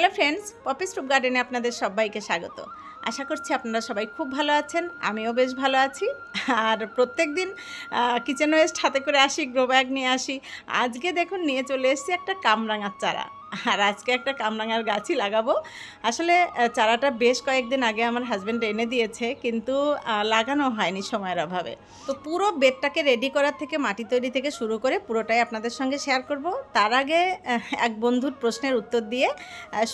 Hello friends Poppy's রুপ গার্ডেনে আপনাদের সবাইকে স্বাগত। আশা করছি আপনারা সবাই খুব ভালো আছেন, আমিও বেশ ভালো আছি। আর প্রত্যেক দিন কিচেন ওয়েস্ট হাতে করে আসি গ্রো ব্যাগ নিয়ে আসি। আজকে দেখুন, নিয়ে চলে এসেছি একটা কামরাঙার চারা। আর আজকে একটা কামরাঙার গাছই লাগাবো। আসলে চারাটা বেশ কয়েকদিন আগে আমার হাজব্যান্ড এনে দিয়েছে, কিন্তু লাগানো হয়নি সময়ের অভাবে। তো পুরো বেডটাকে রেডি করার থেকে, মাটি তৈরি থেকে শুরু করে পুরোটাই আপনাদের সঙ্গে শেয়ার করব। তার আগে এক বন্ধুর প্রশ্নের উত্তর দিয়ে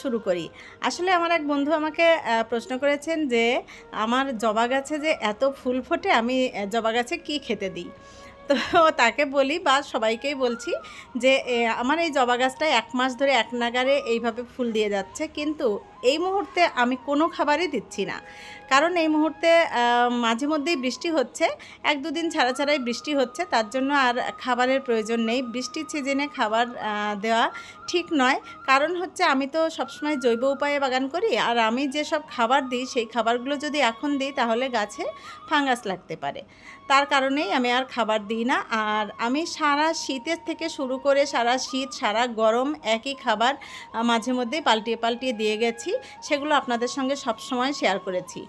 শুরু করি। আসলে আমার এক বন্ধু আমাকে প্রশ্ন করেছেন যে, আমার জবা গাছে যে এত ফুল ফোটে, আমি জবা গাছে কী খেতে দিই? তো তাকে বলি বা সবাইকেই বলছি যে আমার এই জবা গাছটা এক মাস ধরে এক নাগারে এইভাবে ফুল দিয়ে যাচ্ছে। কিন্তু এই মুহূর্তে আমি কোনো খাবারই দিচ্ছি না। কারণ এই মুহূর্তে মাঝে মধ্যেই বৃষ্টি হচ্ছে। এক দুদিন ছাড়া ছাড়াই বৃষ্টি হচ্ছে। তার জন্য আর খাবারের প্রয়োজন নেই। বৃষ্টির সিজনে খাবার দেওয়া ঠিক নয়। কারণ হচ্ছে আমি তো সবসময় জৈব উপায়ে বাগান করি। আর আমি যেসব খাবার দিই, সেই খাবারগুলো যদি এখন দিই, তাহলে গাছে ফাঙ্গাস লাগতে পারে। তার কারণেই আমি আর খাবার দিই না। আর আমি সারা শীতের থেকে শুরু করে সারা শীত, সারা গরম একই খাবার মাঝে মধ্যেই পাল্টিয়ে পাল্টিয়ে দিয়ে গেছি। সেগুলো আপনাদের সঙ্গে সব সময় শেয়ার করেছি।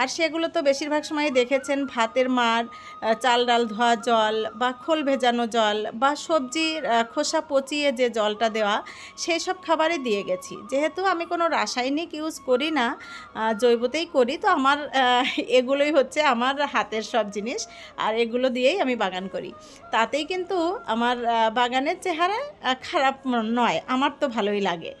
আর সেগুলো তো বেশিরভাগ সময় দেখেছেন ভাতের মার চাল ডাল ধোয়া জল বা খোল ভেজানো জল বা সবজির খোসা পচিয়ে যে জলটা দেওয়া সেই সব খাবারই দিয়ে গেছি। যেহেতু আমি কোনো রাসায়নিক ইউজ করি না জৈবতেই করি তো আমার এগুলোই হচ্ছে আমার হাতের সব জিনিস আর এগুলো দিয়েই আমি বাগান করি। তাতেই কিন্তু আমার বাগানের চেহারা খারাপ নয় আমার তো ভালোই লাগে।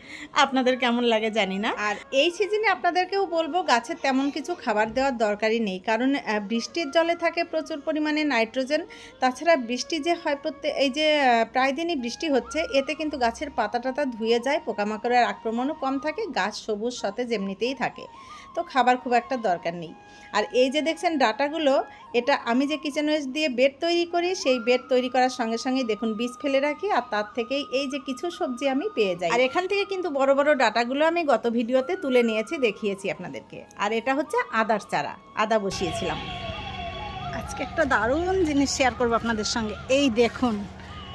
আপনাদের কেমন লাগে জানি না। আর এই সিজনে আপনাদেরকেও বলব গাছের তেমন কিছু খাবার দেওয়ার দরকারই নেই। কারণ বৃষ্টির জলে থাকে প্রচুর পরিমাণে নাইট্রোজেন। তাছাড়া বৃষ্টি যে হয় প্রত্যেক এই যে প্রায় দিনই বৃষ্টি হচ্ছে, এতে কিন্তু গাছের পাতা টাতা ধুয়ে যায়, পোকামাকড়ের আক্রমণও কম থাকে, গাছ সবুজ সতেজ এমনিতেই থাকে। তো খাবার খুব একটা দরকার নেই। আর এই যে দেখছেন ডাটাগুলো, এটা আমি যে কিচেন ওয়েস্ট দিয়ে বেড তৈরি করি, সেই বেড তৈরি করার সঙ্গে সঙ্গেই দেখুন বীজ ফেলে রাখি আর তার থেকেই এই যে কিছু সবজি আমি পেয়ে যাই। আর এখান থেকে কিন্তু বড় বড় ডাটাগুলো আমি গত ভিডিওতে তুলে নিয়েছি, দেখিয়েছি আপনাদেরকে। আর এটা হচ্ছে আদার চারা, আদা বসিয়েছিলাম। আজকে একটা দারুণ জিনিস শেয়ার করব আপনাদের সঙ্গে। এই দেখুন,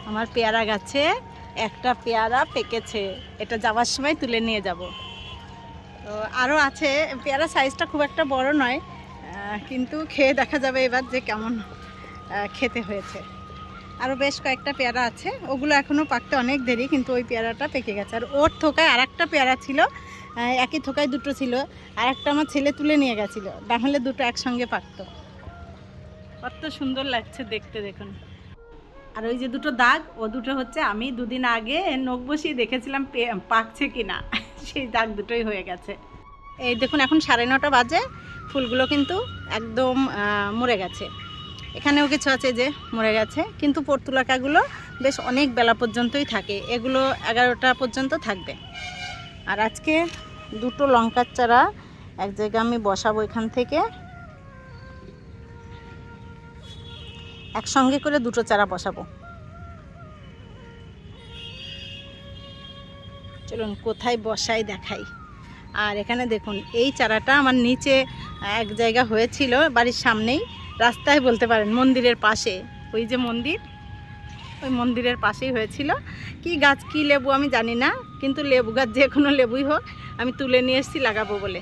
আমার পেয়ারা গাছে একটা পেয়ারা পেকেছে। এটা যাওয়ার সময় তুলে নিয়ে যাব। তো আরও আছে, পেয়ারা সাইজটা খুব একটা বড় নয় কিন্তু খেয়ে দেখা যাবে এবার যে কেমন খেতে হয়েছে। আরও বেশ কয়েকটা পেয়ারা আছে, ওগুলো এখনও পাকতে অনেক দেরি, কিন্তু ওই পেয়ারাটা পেকে গেছে। আর ওর থোকায় আর একটা পেয়ারা ছিল একই থোকায় দুটো ছিল আর একটা আমার ছেলে তুলে নিয়ে গেছিল নাহলে দুটো একসঙ্গে পাকতো। কত সুন্দর লাগছে দেখতে, দেখুন। আর ওই যে দুটো দাগ, ও দুটো হচ্ছে আমি দুদিন আগে নখ বসিয়ে দেখেছিলাম পাকছে কি না সেই দাগ দুটোই হয়ে গেছে। এই দেখুন, এখন সাড়ে নটা বাজে। ফুলগুলো কিন্তু একদম মরে গেছে। এখানেও কিছু আছে যে মরে গেছে, কিন্তু পর্তুলাকাগুলো বেশ অনেক বেলা পর্যন্তই থাকে। এগুলো এগারোটা পর্যন্ত থাকবে। আর আজকে দুটো লঙ্কার চারা এক জায়গায় আমি বসাবো এখান থেকে। একসঙ্গে করে দুটো চারা বসাবো। চলুন কোথায় বসাই দেখাই। আর এখানে দেখুন, এই চারাটা আমার নিচে এক জায়গা হয়েছিল বাড়ির সামনেই। রাস্তায় বলতে পারেন মন্দিরের পাশে। ওই যে মন্দির, ওই মন্দিরের পাশেই হয়েছিল। কি গাছ, কি লেবু আমি জানি না, কিন্তু লেবু গাছ যে কোনো লেবুই হোক, আমি তুলে নিয়ে এসেছি লাগাবো বলে।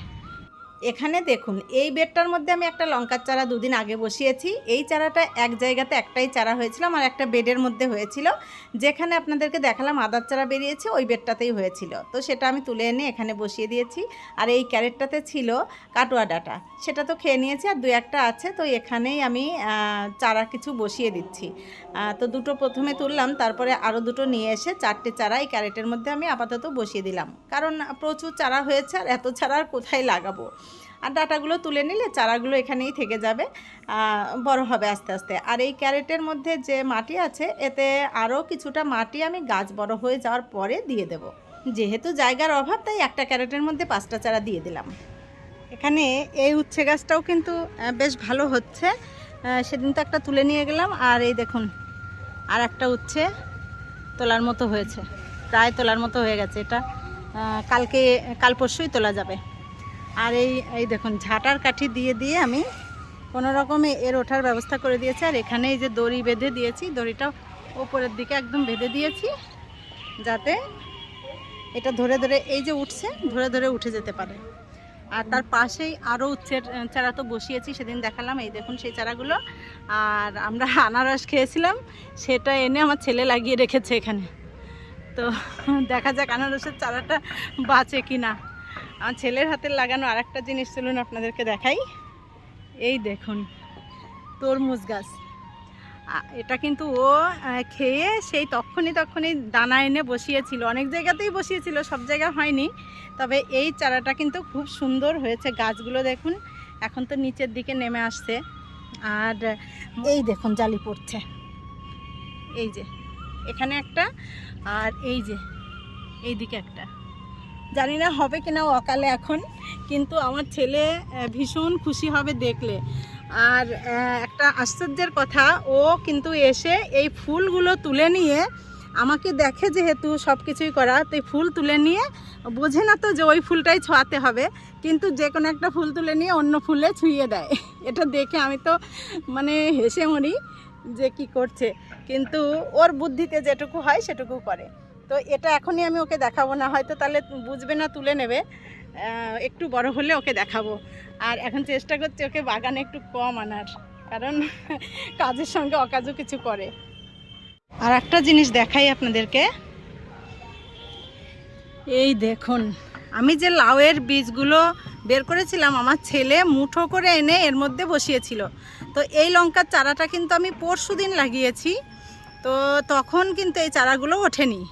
এখানে দেখুন, এই বেডটার মধ্যে আমি একটা লঙ্কার চারা দুদিন আগে বসিয়েছি। এই চারাটা এক জায়গাতে একটাই চারা হয়েছিল, আমার একটা বেডের মধ্যে হয়েছিল। যেখানে আপনাদেরকে দেখালাম আদার চারা বেরিয়েছে, ওই বেডটাতেই হয়েছিল। তো সেটা আমি তুলে এনে এখানে বসিয়ে দিয়েছি। আর এই ক্যারেটটাতে ছিল কাটোয়া ডাটা। সেটা তো খেয়ে নিয়েছি, আর দু একটা আছে, তো এখানেই আমি চারা কিছু বসিয়ে দিচ্ছি। তো দুটো প্রথমে তুললাম, তারপরে আরও দুটো নিয়ে এসে চারটে চারা এই ক্যারেটের মধ্যে আমি আপাতত বসিয়ে দিলাম। কারণ প্রচুর চারা হয়েছে, আর এত চারা আর কোথায় লাগাবো? আর ডাটাগুলো তুলে নিলে চারাগুলো এখানেই থেকে যাবে বড় হবে আস্তে আস্তে। আর এই ক্যারেটের মধ্যে যে মাটি আছে, এতে আরও কিছুটা মাটি আমি গাছ বড় হয়ে যাওয়ার পরে দিয়ে দেব। যেহেতু জায়গার অভাব, তাই একটা ক্যারেটের মধ্যে পাঁচটা চারা দিয়ে দিলাম। এখানে এই উচ্ছে গাছটাও কিন্তু বেশ ভালো হচ্ছে। সেদিন তো একটা তুলে নিয়ে গেলাম, আর এই দেখুন, আর একটা উচ্ছে তোলার মতো হয়েছে। প্রায় তোলার মতো হয়ে গেছে এটা। কালকে, কাল পরশুই তোলা যাবে। আর এই এই দেখুন, ঝাঁটার কাঠি দিয়ে দিয়ে আমি কোনো রকমে এর ওঠার ব্যবস্থা করে দিয়েছি। আর এখানে এই যে দড়ি বেঁধে দিয়েছি দড়িটা ওপরের দিকে একদম বেঁধে দিয়েছি, যাতে এটা ধরে ধরে, এই যে উঠছে, ধরে ধরে উঠে যেতে পারে। আর তার পাশেই আরও উচ্ছের চারা তো বসিয়েছি, সেদিন দেখালাম। এই দেখুন সেই চারাগুলো। আর আমরা আনারস খেয়েছিলাম, সেটা এনে আমার ছেলে লাগিয়ে রেখেছে এখানে। তো দেখা যাক আনারসের চারাটা বাঁচে কি না আমার ছেলের হাতের লাগানো আর একটা জিনিস চলুন আপনাদেরকে দেখাই। এই দেখুন, তরমুজ গাছ। এটা কিন্তু ও খেয়ে সেই তখনই তখনই দানা এনে বসিয়েছিল। অনেক জায়গাতেই বসিয়েছিল, সব জায়গা হয়নি। তবে এই চারাটা কিন্তু খুব সুন্দর হয়েছে। গাছগুলো দেখুন, এখন তো নিচের দিকে নেমে আসছে। আর এই দেখুন, জালি পড়ছে। এই যে, এখানে একটা, আর এই যে এই দিকে একটা। জানি না হবে কিনা অকালে এখন, কিন্তু আমার ছেলে ভীষণ খুশি হবে দেখলে। আর একটা আশ্চর্যের কথা, ও কিন্তু এসে এই ফুলগুলো তুলে নিয়ে আমাকে দেখে যেহেতু সব কিছুই করা তো ফুল তুলে নিয়ে বোঝে না তো যে ওই ফুলটাই ছোঁয়াতে হবে, কিন্তু যে কোনো একটা ফুল তুলে নিয়ে অন্য ফুলে ছুঁয়ে দেয়। এটা দেখে আমি তো মানে হেসে মরি যে কি করছে। কিন্তু ওর বুদ্ধিতে যেটুকু হয় সেটুকু করে। তো এটা এখনই আমি ওকে দেখাবো, না হয়তো তাহলে বুঝবে না, তুলে নেবে। একটু বড় হলে ওকে দেখাবো। আর এখন চেষ্টা করছি ওকে বাগানে একটু কম আনার, কারণ কাজের সঙ্গে অকাজও কিছু করে। আর একটা জিনিস দেখাই আপনাদেরকে। এই দেখুন, আমি যে লাউয়ের বীজগুলো বের করেছিলাম, আমার ছেলে মুঠো করে এনে এর মধ্যে বসিয়েছিল। তো এই লঙ্কার চারাটা কিন্তু আমি পরশু দিন লাগিয়েছি, তো তখন কিন্তু এই চারাগুলো ওঠেনি।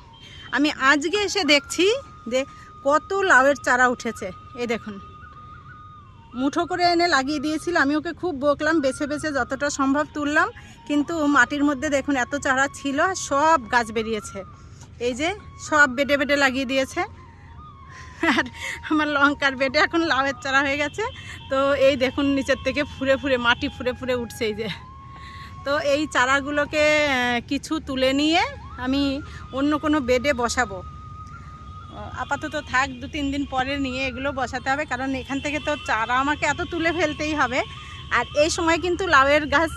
আমি আজকে এসে দেখছি যে কত লাউয়ের চারা উঠেছে। এই দেখুন। মুঠো করে এনে লাগিয়ে দিয়েছিল। আমি ওকে খুব বকলাম, বেছে বেছে যতটা সম্ভব তুললাম। কিন্তু মাটির মধ্যে দেখুন এত চারা ছিল সব গাছ বেরিয়েছে। এই যে সব বেডে বেডে লাগিয়ে দিয়েছে। আর আমার লঙ্কার বেডে এখন লাউয়ের চারা হয়ে গেছে। তো এই দেখুন নিচের থেকে ফুরে ফুরে, মাটি ফুরে ফুরে উঠছে এই যে। তো এই চারাগুলোকে কিছু তুলে নিয়ে আমি অন্য কোনো বেডে বসাবো। আপাতত থাক, দু, তিন দিন পরে নিয়ে এগুলো বসাতে হবে, কারণ এখান থেকে তো চারা আমাকে এত তুলে ফেলতেই হবে। আর এই সময় কিন্তু লাউয়ের গাছ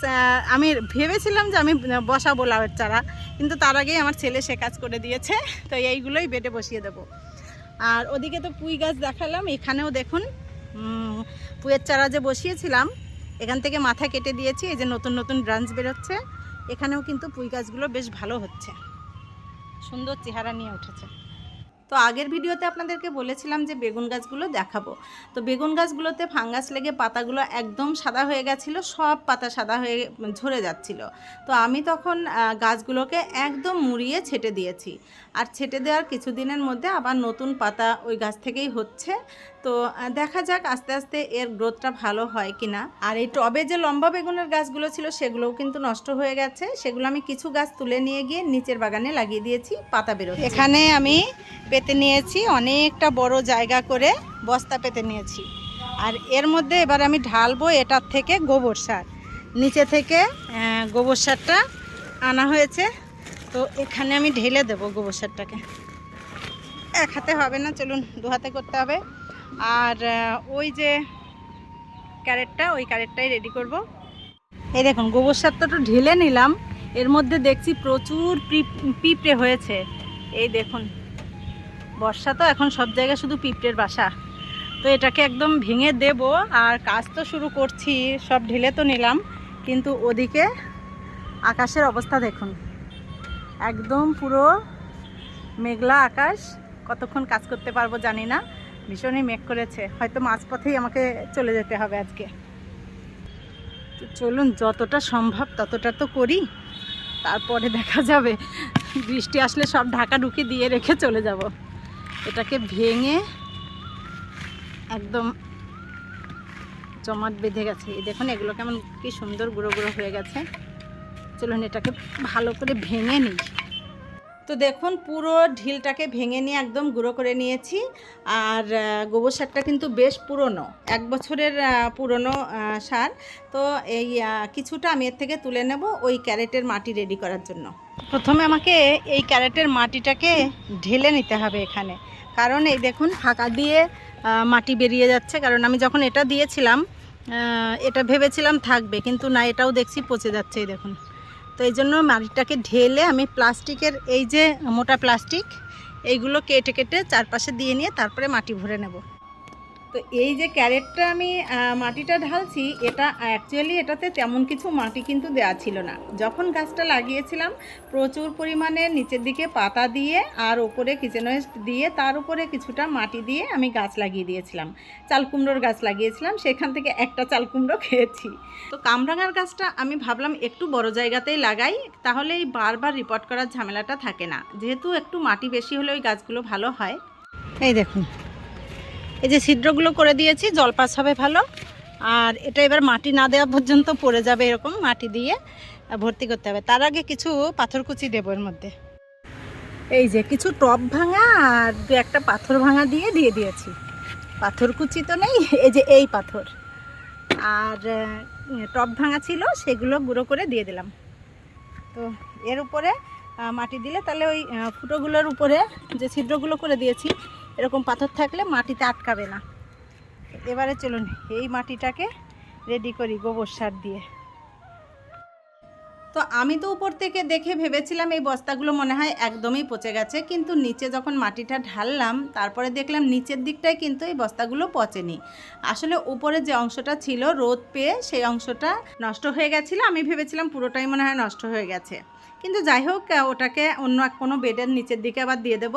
আমি ভেবেছিলাম যে আমি বসাবো লাউয়ের চারা, কিন্তু তার আগেই আমার ছেলে সে কাজ করে দিয়েছে, তো এইগুলোই বেডে বসিয়ে দেবো। আর ওদিকে তো পুঁই গাছ দেখালাম, এখানেও দেখুন পুঁয়ের চারা যে বসিয়েছিলাম, এখান থেকে মাথা কেটে দিয়েছি, এই যে নতুন নতুন ব্রাঞ্চ বেরোচ্ছে, এখানেও কিন্তু পুঁই গাছগুলো বেশ ভালো হচ্ছে। সুন্দর চেহারা নিয়ে উঠেছে। তো আগের ভিডিওতে আপনাদেরকে বলেছিলাম যে বেগুন গাছগুলো দেখাবো। তো বেগুন গাছগুলোতে ফাঙ্গাস লেগে পাতাগুলো একদম সাদা হয়ে গেছিল, সব পাতা সাদা হয়ে ঝরে যাচ্ছিল। তো আমি তখন গাছগুলোকে একদম মুড়িয়ে ছেটে দিয়েছি। আর ছেটে দেওয়ার কিছুদিনের মধ্যে আবার নতুন পাতা ওই গাছ থেকেই হচ্ছে। তো দেখা যাক আস্তে আস্তে এর গ্রোথটা ভালো হয় কি না আর এই টবে যে লম্বা বেগুনের গাছগুলো ছিল, সেগুলোও কিন্তু নষ্ট হয়ে গেছে। সেগুলো আমি কিছু গাছ তুলে নিয়ে গিয়ে নিচের বাগানে লাগিয়ে দিয়েছি, পাতা বেরো এখানে আমি পেতে নিয়েছি, অনেকটা বড় জায়গা করে বস্তা পেতে নিয়েছি। আর এর মধ্যে এবার আমি ঢালবো এটার থেকে গোবর সার। নিচে থেকে গোবর সারটা আনা হয়েছে। তো এখানে আমি ঢেলে দেবো গোবর সারটাকে। এক হাতে হবে না, চলুন দু হাতে করতে হবে। আর ওই যে ক্যারেটটা, ওই ক্যারেটটাই রেডি করব। এই দেখুন, গোবর সারটা তো ঢেলে নিলাম। এর মধ্যে দেখছি প্রচুর পিপ- পিঁপড়ে হয়েছে। এই দেখুন বর্ষা তো এখন সব জায়গায় শুধু পিঁপড়ের বাসা। তো এটাকে একদম ভেঙে দেব, আর কাজ তো শুরু করছি, সব ঢেলে তো নিলাম। কিন্তু ওদিকে আকাশের অবস্থা দেখুন। একদম পুরো মেঘলা আকাশ। কতক্ষণ কাজ করতে পারব জানি না। ভীষণই মেঘ করেছে। হয়তো মাঝপথেই আমাকে চলে যেতে হবে আজকে। তো চলুন, যতটা সম্ভব ততটা তো করি। তারপরে দেখা যাবে। বৃষ্টি আসলে সব ঢাকা ঢুকি দিয়ে রেখে চলে যাব। এটাকে ভেঙে একদম জমাট বেঁধে গেছে। এই দেখুন, এগুলো কেমন কি সুন্দর গুঁড়ো গুঁড়ো হয়ে গেছে। চলুন, এটাকে ভালো করে ভেঙে নিই। তো দেখুন, পুরো ঢিলটাকে ভেঙে নিয়ে একদম গুঁড়ো করে নিয়েছি। আর গোবর সারটা কিন্তু বেশ পুরনো, এক বছরের পুরনো সার। তো এই কিছুটা আমি এর থেকে তুলে নেব ওই ক্যারেটের মাটি রেডি করার জন্য। প্রথমে আমাকে এই ক্যারেটের মাটিটাকে ঢেলে নিতে হবে এখানে। কারণ এই দেখুন, ফাঁকা দিয়ে মাটি বেরিয়ে যাচ্ছে। কারণ আমি যখন এটা দিয়েছিলাম এটা ভেবেছিলাম থাকবে, কিন্তু না, এটাও দেখছি পচে যাচ্ছে, এই দেখুন। তো এই জন্য মাটিটাকে ঢেলে আমি প্লাস্টিকের এই যে মোটা প্লাস্টিক, এইগুলো কেটে কেটে চারপাশে দিয়ে নিয়ে তারপরে মাটি ভরে নেব। তো এই যে ক্যারেটটা আমি মাটিটা ঢালছি, এটা অ্যাকচুয়ালি এটাতে তেমন কিছু মাটি কিন্তু দেওয়া ছিল না। যখন গাছটা লাগিয়েছিলাম, প্রচুর পরিমাণে নিচের দিকে পাতা দিয়ে আর ওপরে কিচেন ওয়েস্ট দিয়ে তার উপরে কিছুটা মাটি দিয়ে আমি গাছ লাগিয়ে দিয়েছিলাম। চাল কুমড়োর গাছ লাগিয়েছিলাম, সেখান থেকে একটা চাল কুমড়ো খেয়েছি। তো কামরাঙার গাছটা আমি ভাবলাম একটু বড় জায়গাতেই লাগাই, তাহলে এই বারবার রিপোর্ট করার ঝামেলাটা থাকে না। যেহেতু একটু মাটি বেশি হলে ওই গাছগুলো ভালো হয়। এই দেখুন। এই যে ছিদ্রগুলো করে দিয়েছি, জল পাস হবে ভালো। আর এটা এবার মাটি না দেওয়া পর্যন্ত পড়ে যাবে এরকম মাটি দিয়ে ভর্তি করতে হবে। তার আগে কিছু পাথরকুচি দেবো এর মধ্যে। এই যে কিছু টপ ভাঙা আর দু একটা পাথর ভাঙা দিয়ে দিয়ে দিয়েছি। পাথরকুচি তো নেই, এই যে এই পাথর। আর টপ ভাঙা ছিল, সেগুলো গুঁড়ো করে দিয়ে দিলাম। তো এর উপরে মাটি দিলে তাহলে ওই ফুটোগুলোর উপরে যে ছিদ্রগুলো করে দিয়েছি এরকম পাথর থাকলে মাটিতে আটকাবে না। এবারে চলুন, এই মাটিটাকে রেডি করি গোবর সার দিয়ে। তো আমি তো উপর থেকে দেখে ভেবেছিলাম এই বস্তাগুলো মনে হয় একদমই পচে গেছে, কিন্তু নিচে যখন মাটিটা ঢাললাম, তারপরে দেখলাম নিচের দিকটায় কিন্তু এই বস্তাগুলো পচেনি। আসলে উপরে যে অংশটা ছিল রোদ পেয়ে সেই অংশটা নষ্ট হয়ে গেছিল, আমি ভেবেছিলাম পুরোটাই মনে হয় নষ্ট হয়ে গেছে। কিন্তু যাই হোক ওটাকে অন্য এক কোনো বেডের নিচের দিকে আবার দিয়ে দেব।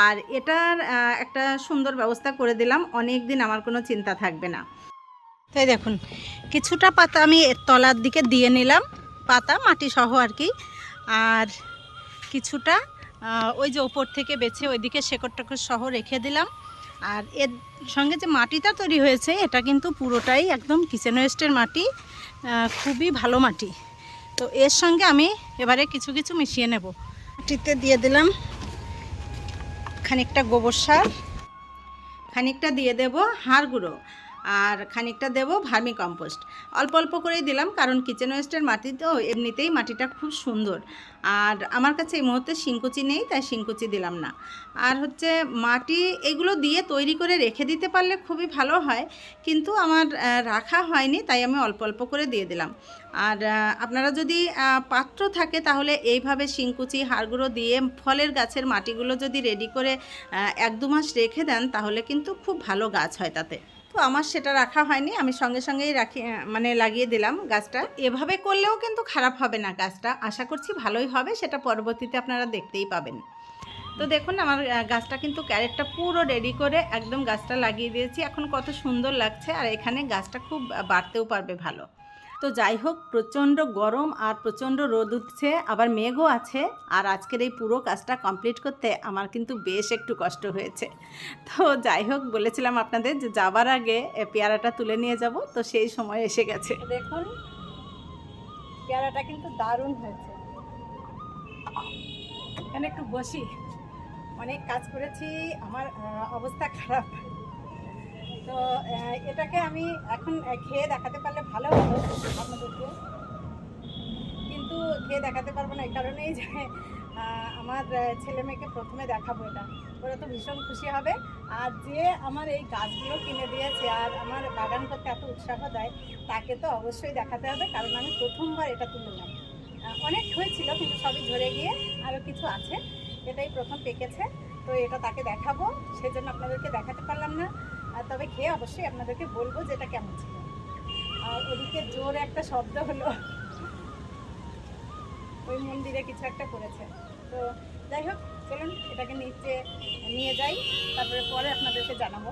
আর এটার একটা সুন্দর ব্যবস্থা করে দিলাম অনেক দিন আমার কোনো চিন্তা থাকবে না। তাই দেখুন, কিছুটা পাতা আমি তলার দিকে দিয়ে নিলাম, পাতা, মাটি সহ আর কি। আর কিছুটা ওই যে ওপর থেকে বেছে ওইদিকে শেকড় টেকড় সহ রেখে দিলাম। আর এর সঙ্গে যে মাটিটা তৈরি হয়েছে, এটা কিন্তু পুরোটাই একদম কিচেন ওয়েস্টের মাটি খুবই ভালো মাটি। তো এর সঙ্গে আমি এবারে কিছু কিছু মিশিয়ে নেব। মাটিতে দিয়ে দিলাম খানিকটা গোবর সার, খানিকটা দিয়ে দেব হাড় গুঁড়ো। আর খানিকটা দেব ভার্মি কম্পোস্ট অল্প অল্প করেই দিলাম, কারণ কিচেন ওয়েস্টের মাটি তো এমনিতেই মাটিটা খুব সুন্দর। আর আমার কাছে এই মুহূর্তে শিংকুচি নেই, তাই শিংকুচি দিলাম না। আর হচ্ছে মাটি এগুলো দিয়ে তৈরি করে রেখে দিতে পারলে খুবই ভালো হয়, কিন্তু আমার রাখা হয়নি, তাই আমি অল্প অল্প করে দিয়ে দিলাম। আর আপনারা যদি পাত্র থাকে তাহলে এইভাবে শিংকুচি, হাড়গুঁড়ো দিয়ে ফলের গাছের মাটিগুলো যদি রেডি করে এক দু মাস রেখে দেন, তাহলে কিন্তু খুব ভালো গাছ হয় তাতে। তো আমার সেটা রাখা হয়নি, আমি সঙ্গে সঙ্গেই রাখি মানে লাগিয়ে দিলাম গাছটা। এভাবে করলেও কিন্তু খারাপ হবে না গাছটা, আশা করছি ভালোই হবে, সেটা পরবর্তীতে আপনারা দেখতেই পাবেন। তো দেখুন, আমার গাছটা কিন্তু ক্যারেটটা পুরো রেডি করে একদম গাছটা লাগিয়ে দিয়েছি, এখন কত সুন্দর লাগছে, আর এখানে গাছটা খুব বাড়তেও পারবে ভালো। তো যাই হোক, প্রচণ্ড গরম আর প্রচণ্ড রোদ উঠছে, আবার মেঘও আছে। আর আজকের এই পুরো কাজটা কমপ্লিট করতে আমার কিন্তু বেশ একটু কষ্ট হয়েছে। তো যাই হোক, বলেছিলাম আপনাদের যে যাবার আগে পেয়ারাটা তুলে নিয়ে যাব, তো সেই সময় এসে গেছে। দেখুন, পেয়ারাটা কিন্তু দারুণ হয়েছে। এখানে একটু বসি। অনেক কাজ করেছি, আমার অবস্থা খারাপ। তো এটাকে আমি এখন খেয়ে দেখাতে পারলে ভালো হতো আপনাদেরকে কিন্তু খেয়ে দেখাতে পারব না, এই কারণেই যে আমার ছেলে মেয়েকে প্রথমে দেখাবো এটা। ওরা তো ভীষণ খুশি হবে। আর যে আমার এই গাছগুলো কিনে দিয়েছে আর আমার বাগান করতে এত উৎসাহ দেয়, তাকে তো অবশ্যই দেখাতে হবে, কারণ আমি প্রথমবার এটা তুললাম। অনেক হয়েছিল, কিন্তু সবই ঝরে গিয়ে আরও কিছু আছে। এটাই প্রথম পেকেছে, তো এটা তাকে দেখাবো। সেজন্য আপনাদেরকে দেখাতে পারলাম না। আর তবে খেয়ে অবশ্যই আপনাদেরকে বলব যে এটা কেমন ছিল। আর ওদিকে জোর একটা শব্দ হলো। ওই মন্দিরে কিছু একটা করেছে। তো যাই হোক, চলুন এটাকে নিচে নিয়ে যাই, তারপরে পরে আপনাদেরকে জানাব।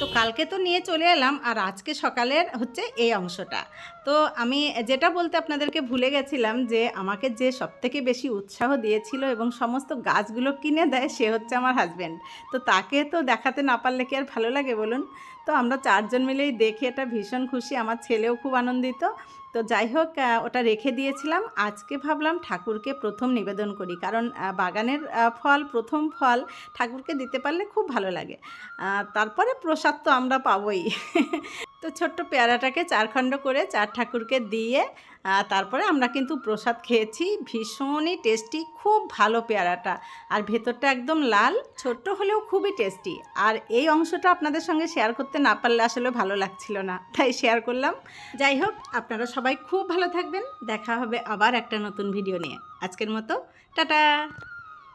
তো কালকে তো নিয়ে চলে এলাম আর আজকে সকালের হচ্ছে এই অংশটা। তো আমি যেটা বলতে আপনাদেরকে ভুলে গেছিলাম যে আমাকে যে সবথেকে বেশি উৎসাহ দিয়েছিল এবং সমস্ত গাছগুলো কিনে দেয় সে হচ্ছে আমার হাজব্যান্ড তো তাকে তো দেখাতে না পারলে কি আর ভালো লাগে বলুন? তো আমরা চারজন মিলেই দেখে এটা ভীষণ খুশি। আমার ছেলেও খুব আনন্দিত। তো যাই হোক ওটা রেখে দিয়েছিলাম। আজকে ভাবলাম ঠাকুরকে প্রথম নিবেদন করি। কারণ বাগানের ফল, প্রথম ফল ঠাকুরকে দিতে পারলে খুব ভালো লাগে। তারপরে প্রসাদ তো আমরা পাবোই। তো ছোট্ট পেয়ারাটাকে চারখণ্ড করে চার ঠাকুরকে দিয়ে তারপরে আমরা কিন্তু প্রসাদ খেয়েছি। ভীষণই টেস্টি খুব ভালো পেয়ারাটা। আর ভেতরটা একদম লাল, ছোট্ট হলেও খুবই টেস্টি আর এই অংশটা আপনাদের সঙ্গে শেয়ার করতে না পারলে আসলে ভালো লাগছিল না, তাই শেয়ার করলাম। যাই হোক, আপনারা সবাই খুব ভালো থাকবেন। দেখা হবে আবার একটা নতুন ভিডিও নিয়ে। আজকের মতো, টাটা!